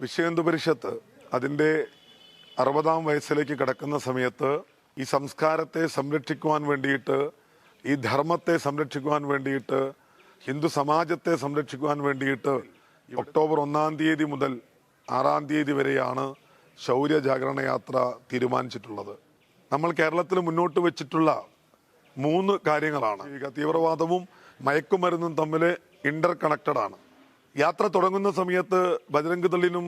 വിശ്വഹിന്ദു പരിഷത്ത് അതിന്റെ അറുപതാം വയസ്സിലേക്ക് കിടക്കുന്ന സമയത്ത് ഈ സംസ്കാരത്തെ സംരക്ഷിക്കുവാൻ വേണ്ടിയിട്ട് ഈ ധർമ്മത്തെ സംരക്ഷിക്കുവാൻ വേണ്ടിയിട്ട് ഹിന്ദു സമാജത്തെ സംരക്ഷിക്കുവാൻ വേണ്ടിയിട്ട് ഒക്ടോബർ ഒന്നാം തീയതി മുതൽ ആറാം തീയതി വരെയാണ് ശൗര്യ ജാഗരണ യാത്ര തീരുമാനിച്ചിട്ടുള്ളത്. നമ്മൾ കേരളത്തിൽ മുന്നോട്ട് വെച്ചിട്ടുള്ള മൂന്ന് കാര്യങ്ങളാണ്. തീവ്രവാദവും മയക്കുമരുന്നും തമ്മിൽ ഇന്റർ കണക്റ്റഡ് ആണ്. യാത്ര തുടങ്ങുന്ന സമയത്ത് ബജരംഗ് ദളിനും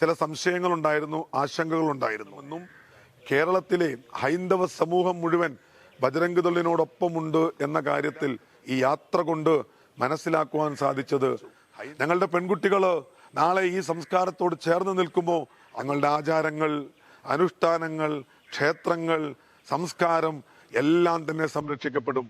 ചില സംശയങ്ങളുണ്ടായിരുന്നു ആശങ്കകളുണ്ടായിരുന്നു. എന്നും കേരളത്തിലെ ഹൈന്ദവ സമൂഹം മുഴുവൻ ബജരംഗ് ദളിനോടൊപ്പമുണ്ട് എന്ന കാര്യത്തിൽ ഈ യാത്ര കൊണ്ട് മനസ്സിലാക്കുവാൻ സാധിച്ചത് ഞങ്ങളുടെ പെൺകുട്ടികൾ നാളെ ഈ സംസ്കാരത്തോട് ചേർന്ന് നിൽക്കുമ്പോൾ ഞങ്ങളുടെ ആചാരങ്ങൾ അനുഷ്ഠാനങ്ങൾ ക്ഷേത്രങ്ങൾ സംസ്കാരം എല്ലാം തന്നെ സംരക്ഷിക്കപ്പെടും.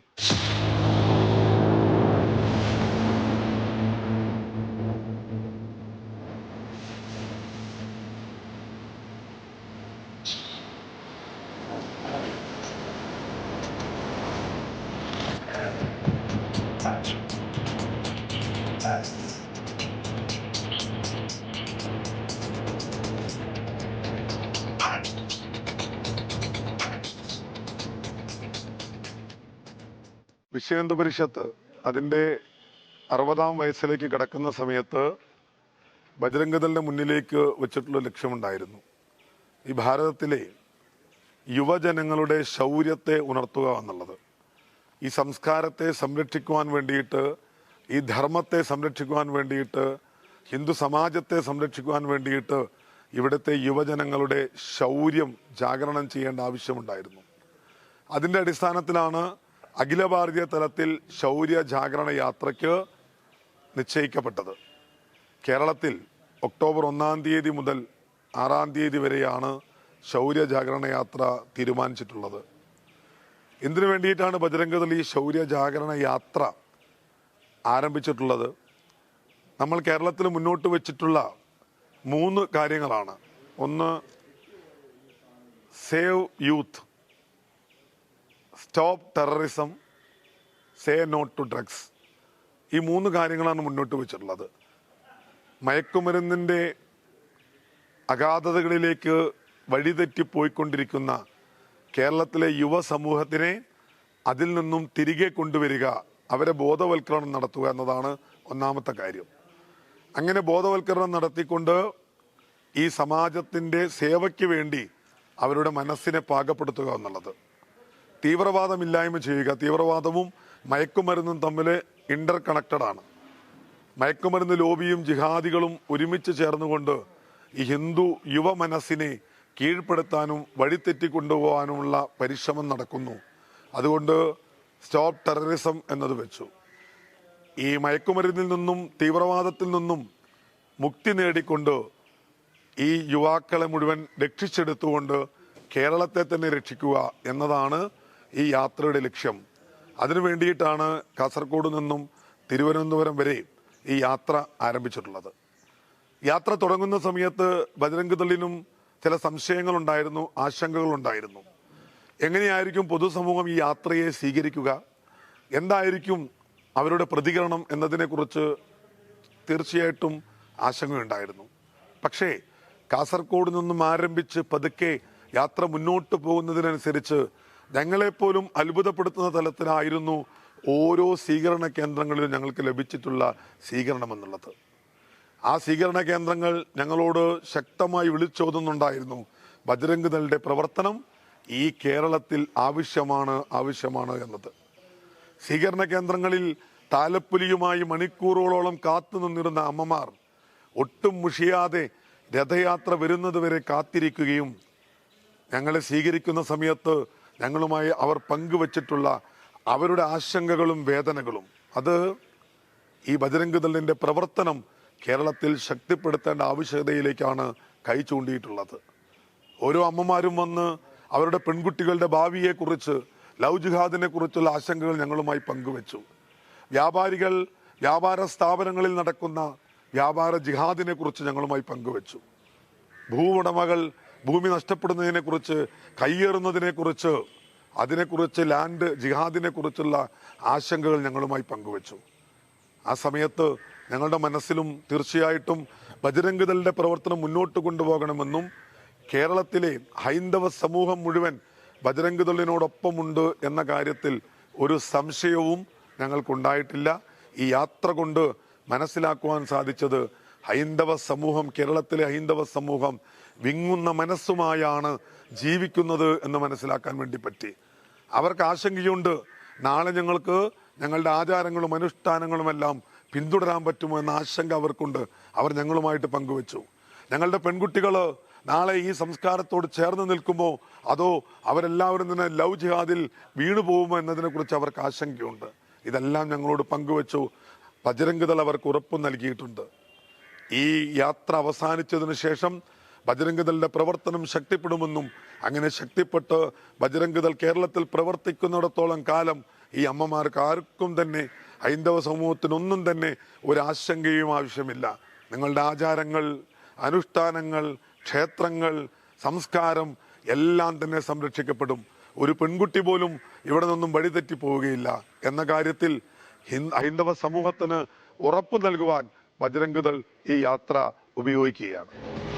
വിശ്വഹിന്ദു പരിഷത്ത് അതിന്റെ അറുപതാം വയസ്സിലേക്ക് കിടക്കുന്ന സമയത്ത് ബജരംഗദളിന്റെ മുന്നിലേക്ക് വെച്ചിട്ടുള്ള ലക്ഷ്യമുണ്ടായിരുന്നു. ഈ ഭാരതത്തിലെ യുവജനങ്ങളുടെ ശൗര്യത്തെ ഉണർത്തുക എന്നുള്ളത്. ഈ സംസ്കാരത്തെ സംരക്ഷിക്കുവാൻ വേണ്ടിയിട്ട് ഈ ധർമ്മത്തെ സംരക്ഷിക്കുവാൻ വേണ്ടിയിട്ട് ഹിന്ദു സമാജത്തെ സംരക്ഷിക്കുവാൻ വേണ്ടിയിട്ട് ഇവിടുത്തെ യുവജനങ്ങളുടെ ശൗര്യം ജാഗരണം ചെയ്യേണ്ട ആവശ്യമുണ്ടായിരുന്നു. അതിന്റെ അടിസ്ഥാനത്തിലാണ് അഖില ഭാരതീയ തലത്തിൽ ശൗര്യ ജാഗരണ യാത്രയ്ക്ക് നിശ്ചയിക്കപ്പെട്ടത്. കേരളത്തിൽ ഒക്ടോബർ ഒന്നാം തീയതി മുതൽ ആറാം തീയതി വരെയാണ് ശൗര്യ ജാഗരണ യാത്ര തീരുമാനിച്ചിട്ടുള്ളത്. എന്തിനു വേണ്ടിയിട്ടാണ് ബജരംഗദൾ ഈ ശൗര്യ ജാഗരണ യാത്ര ആരംഭിച്ചിട്ടുള്ളത്? നമ്മൾ കേരളത്തിൽ മുന്നോട്ട് വെച്ചിട്ടുള്ള മൂന്ന് കാര്യങ്ങളാണ്. ഒന്ന് save youth. Stop terrorism say not to drugs. ഈ മൂന്ന് കാര്യങ്ങളാണ് മുന്നോട്ട് വെച്ചിട്ടുള്ളത്. മയക്കുമരുന്നിന്റെ അഗാധതകളിലേക്ക് വഴിതെറ്റി പോയിക്കൊണ്ടിരിക്കുന്ന കേരളത്തിലെ യുവസമൂഹത്തിനെ അതിൽ നിന്നും തിരികെ കൊണ്ടുവരിക അവരെ ബോധവൽക്കരണം നടത്തുക എന്നതാണ് ഒന്നാമത്തെ കാര്യം. അങ്ങനെ ബോധവൽക്കരണം നടത്തിക്കൊണ്ട് ഈ സമാജത്തിന്റെ സേവയ്ക്ക് വേണ്ടി അവരുടെ മനസ്സിനെ പാകപ്പെടുത്തുക എന്നുള്ളത്. തീവ്രവാദമില്ലായ്മ ചെയ്യുക തീവ്രവാദവും മയക്കുമരുന്നും തമ്മിൽ ഇന്റർ കണക്റ്റഡ് ആണ്. മയക്കുമരുന്ന് ലോബിയും ജിഹാദികളും ഒരുമിച്ച് ചേർന്നുകൊണ്ട് ഈ ഹിന്ദു യുവ മനസ്സിനെ കീഴ്പ്പെടുത്താനും വഴിതെറ്റി കൊണ്ടുപോകാനുമുള്ള പരിശ്രമം നടക്കുന്നു. അതുകൊണ്ട് സ്റ്റോപ്പ് ടെററിസം എന്നത് വെച്ചു. ഈ മയക്കുമരുന്നിൽ നിന്നും തീവ്രവാദത്തിൽ നിന്നും മുക്തി നേടിക്കൊണ്ട് ഈ യുവാക്കളെ മുഴുവൻ രക്ഷിച്ചെടുത്തുകൊണ്ട് കേരളത്തെ തന്നെ രക്ഷിക്കുക എന്നതാണ് ഈ യാത്രയുടെ ലക്ഷ്യം. അതിനു വേണ്ടിയിട്ടാണ് കാസർഗോഡ് നിന്നും തിരുവനന്തപുരം വരെ ഈ യാത്ര ആരംഭിച്ചിട്ടുള്ളത്. യാത്ര തുടങ്ങുന്ന സമയത്ത് ബജരംഗ് ദളിനും ചില സംശയങ്ങളുണ്ടായിരുന്നു ആശങ്കകളുണ്ടായിരുന്നു. എങ്ങനെയായിരിക്കും പൊതുസമൂഹം ഈ യാത്രയെ സ്വീകരിക്കുക? എന്തായിരിക്കും അവരുടെ പ്രതികരണം എന്നതിനെക്കുറിച്ച് തീർച്ചയായിട്ടും ആശങ്കയുണ്ടായിരുന്നു. പക്ഷേ കാസർഗോഡ് നിന്നും ആരംഭിച്ച് പതുക്കെ യാത്ര മുന്നോട്ട് പോകുന്നതിനനുസരിച്ച് ഞങ്ങളെപ്പോലും അത്ഭുതപ്പെടുത്തുന്ന തലത്തിലായിരുന്നു ഓരോ സ്വീകരണ കേന്ദ്രങ്ങളിലും ഞങ്ങൾക്ക് ലഭിച്ചിട്ടുള്ള സ്വീകരണം എന്നുള്ളത് ആ സ്വീകരണ കേന്ദ്രങ്ങൾ ഞങ്ങളോട് ശക്തമായി വിളിച്ചോതുന്നുണ്ടായിരുന്നു. ബജരംഗ് ദളിന്റെ പ്രവർത്തനം ഈ കേരളത്തിൽ ആവശ്യമാണ് ആവശ്യമാണ് എന്നത്. സ്വീകരണ കേന്ദ്രങ്ങളിൽ താലപ്പൊലിയുമായി മണിക്കൂറുകളോളം കാത്തു നിന്നിരുന്ന അമ്മമാർ ഒട്ടും മുഷിയാതെ രഥയാത്ര വരുന്നതുവരെ കാത്തിരിക്കുകയും ഞങ്ങളെ സ്വീകരിക്കുന്ന സമയത്ത് ഞങ്ങളുമായി അവർ പങ്കുവച്ചിട്ടുള്ള അവരുടെ ആശങ്കകളും വേദനകളും. അത് ഈ ബജരംഗദളിന്റെ പ്രവർത്തനം കേരളത്തിൽ ശക്തിപ്പെടുത്തേണ്ട ആവശ്യകതയിലേക്കാണ് കൈ ചൂണ്ടിയിട്ടുള്ളത്. ഓരോ അമ്മമാരും വന്ന് അവരുടെ പെൺകുട്ടികളുടെ ഭാവിയെക്കുറിച്ച് ലവ് ജിഹാദിനെ കുറിച്ചുള്ള ആശങ്കകൾ ഞങ്ങളുമായി പങ്കുവച്ചു. വ്യാപാരികൾ വ്യാപാര സ്ഥാപനങ്ങളിൽ നടക്കുന്ന വ്യാപാര ജിഹാദിനെ കുറിച്ച് ഞങ്ങളുമായി പങ്കുവച്ചു. ഭൂവുടമകൾ ഭൂമി നഷ്ടപ്പെടുന്നതിനെ കുറിച്ച് കയ്യേറുന്നതിനെ കുറിച്ച് അതിനെക്കുറിച്ച് ലാൻഡ് ജിഹാദിനെ കുറിച്ചുള്ള ആശങ്കകൾ ഞങ്ങളുമായി പങ്കുവച്ചു. ആ സമയത്ത് ഞങ്ങളുടെ മനസ്സിലും തീർച്ചയായിട്ടും ബജരംഗദളുടെ പ്രവർത്തനം മുന്നോട്ട് കൊണ്ടുപോകണമെന്നും കേരളത്തിലെ ഹൈന്ദവ സമൂഹം മുഴുവൻ ബജരംഗദളിനോടൊപ്പമുണ്ട് എന്ന കാര്യത്തിൽ ഒരു സംശയവും ഞങ്ങൾക്കുണ്ടായിട്ടില്ല. ഈ യാത്ര കൊണ്ട് മനസ്സിലാക്കുവാൻ സാധിച്ചത് ഹൈന്ദവ സമൂഹം കേരളത്തിലെ ഹൈന്ദവ സമൂഹം വിങ്ങുന്ന മനസ്സുമായാണ് ജീവിക്കുന്നത് എന്ന് മനസ്സിലാക്കാൻ വേണ്ടി പറ്റി. അവർക്ക് ആശങ്കയുണ്ട്. നാളെ ഞങ്ങൾക്ക് ഞങ്ങളുടെ ആചാരങ്ങളും അനുഷ്ഠാനങ്ങളുമെല്ലാം പിന്തുടരാൻ പറ്റുമോ എന്ന ആശങ്ക അവർക്കുണ്ട്. അവർ ഞങ്ങളുമായിട്ട് പങ്കുവച്ചു. ഞങ്ങളുടെ പെൺകുട്ടികൾ നാളെ ഈ സംസ്കാരത്തോട് ചേർന്ന് നിൽക്കുമോ? അതോ അവരെല്ലാവരും തന്നെ ലവ് ജിഹാദിൽ വീണു പോകുമോ എന്നതിനെ കുറിച്ച് അവർക്ക് ആശങ്കയുണ്ട്. ഇതെല്ലാം ഞങ്ങളോട് പങ്കുവച്ചു. ബജരംഗദൾ അവർക്ക് ഉറപ്പ് നൽകിയിട്ടുണ്ട്. ഈ യാത്ര അവസാനിച്ചതിന് ശേഷം ബജരംഗദളിന്റെ പ്രവർത്തനം ശക്തിപ്പെടുമെന്നും അങ്ങനെ ശക്തിപ്പെട്ട് ബജരംഗദൾ കേരളത്തിൽ പ്രവർത്തിക്കുന്നിടത്തോളം കാലം ഈ അമ്മമാർക്ക് ആർക്കും തന്നെ ഹൈന്ദവ സമൂഹത്തിനൊന്നും തന്നെ ഒരു ആശങ്കയും ആവശ്യമില്ല. നിങ്ങളുടെ ആചാരങ്ങൾ അനുഷ്ഠാനങ്ങൾ ക്ഷേത്രങ്ങൾ സംസ്കാരം എല്ലാം തന്നെ സംരക്ഷിക്കപ്പെടും. ഒരു പെൺകുട്ടി പോലും ഇവിടെ നിന്നും വഴിതെറ്റി പോവുകയില്ല. എന്ന കാര്യത്തിൽ ഹിന്ദ- ഹൈന്ദവ സമൂഹത്തിന് ഉറപ്പു നൽകുവാൻ ബജരംഗദൾ ഈ യാത്ര ഉപയോഗിക്കുകയാണ്.